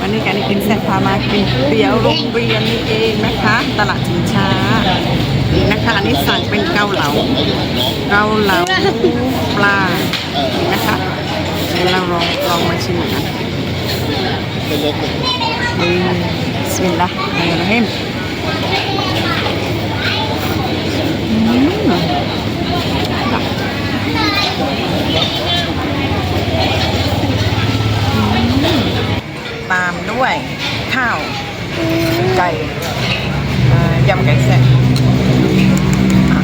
วันนี้การกินแซ่บพามากินเตี๋ยวโรงเรียนนี่เองนะคะ ตลาดชิงช้านี่นะคะอันนี้สั่งเป็นเกาเหลาเกาเหลาปลานะคะเดี๋ยวเราลองลองมาชิมกันนี่สมิลลาห์อัลลอฮ์อืม ตามด้วยข้าวไก่เอ่อยำไก่แซ่บอะ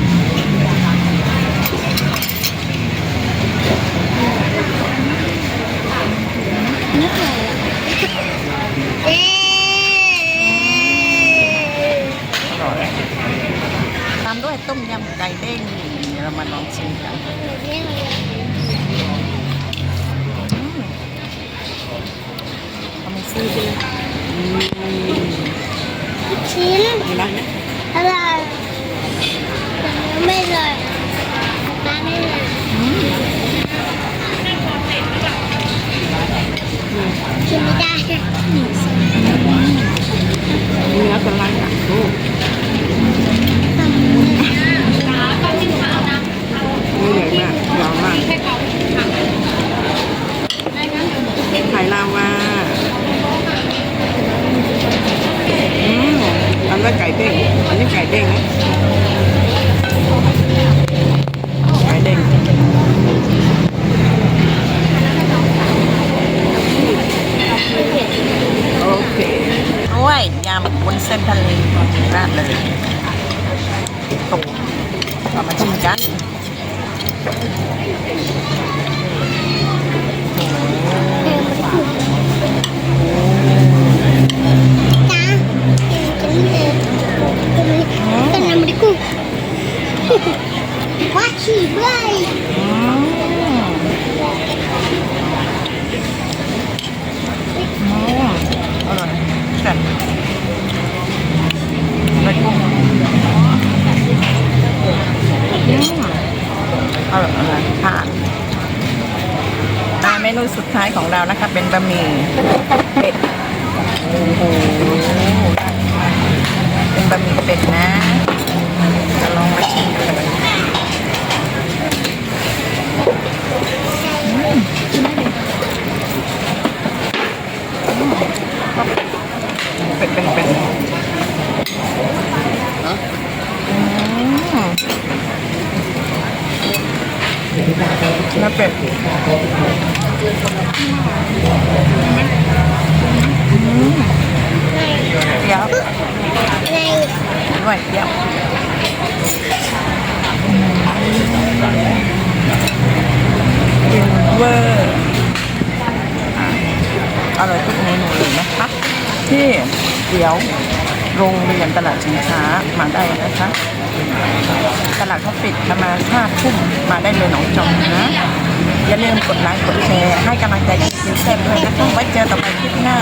อร่อยตามด้วยต้มยำไก่เด้งเดี๋ยวเรามาลองชิมกันอืมเอามาซื้อดิอืม ชิ้นนี่นะอะไรแต่ไม่เลยป้าไม่เลยอืมกินไม่ได้ เนื้อเป็นไรอะโอ้เนื้อใหญ่มากยาวมากไข่ลาวาอืมันนั้นไก่เด้งอันนี้ไก่เด้งนะไก่เด้งโอเคโอ้ยยำวุ้นเส้นทะเลราดเลยตกเรามาชิมกัน ว่าฉี่ด้ยอร่อยแซ่บไปกุ้งอืมอร่อยอร่อยผ่านมาเมนูสุดท้ายของเรานะคะ เป็นบะหมี่เป็ดโอ้โห เป็นบะหมี่เป็ดนะ จะลองมาชิมกันเลย เป็ดเป็นเป็ดอืมแล้วเป็ดเดี๋ยวในด้วยเดี๋ยวกินเวอร์อะ อร่อยทุกเมนูเลยนะคะ ที่เดี๋ยวโรงเรียนตลาดชิงช้ามาได้นะคะ ตลาดเขาปิดประมาณห้าทุ่มมาได้เลยหนองจอมนะ อย่าลืมกดไลค์กดแชร์ให้กำลังใจกินแซ่บด้วยนะคะไว้เจอต่อไปคลิปหน้า